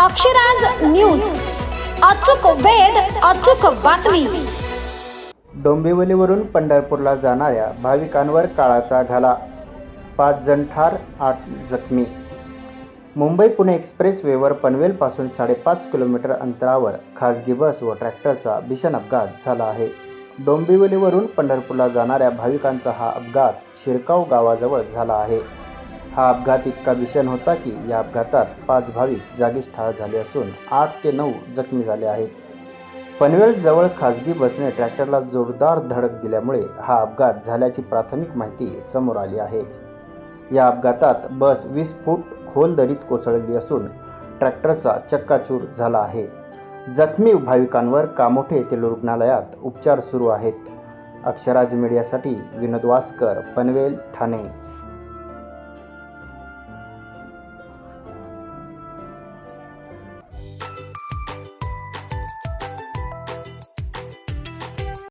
Akshraj news. अचूक वेध अचूक बातमी. डोंबिवलीवरून पंढरपूरला जाणाऱ्या भाविकांवर काळाचा घाला पाच जण ठार आठ जखमी. मुंबई पुणे एक्सप्रेस वेवर पनवेलपासून साडेपाच किलोमीटर अंतरावर खासगी बस व ट्रॅक्टरचा भीषण अपघात झाला आहे. डोंबिवलीवरून पंढरपूरला जाणाऱ्या भाविकांचा हा अपघात शिरकाव गावाजवळ झाला आहे. हा अपघात इतका भीषण होता की या अपघातात पाच भाविक जागीच ठार झाले असून आठ ते नऊ जखमी झाले आहेत. पनवेल जवळ खासगी बसने ट्रॅक्टरला जोरदार धडक दिल्यामुळे हा अपघात झाल्याची प्राथमिक माहिती समोर आली आहे. या अपघातात बस वीस फूट खोल दरीत कोसळली असून ट्रॅक्टरचा चक्काचूर झाला आहे. जखमी भाविकांवर कामोठे येथील रुग्णालयात उपचार सुरू आहेत. अक्षराज मीडियासाठी विनोद वासकर पनवेल ठाणे.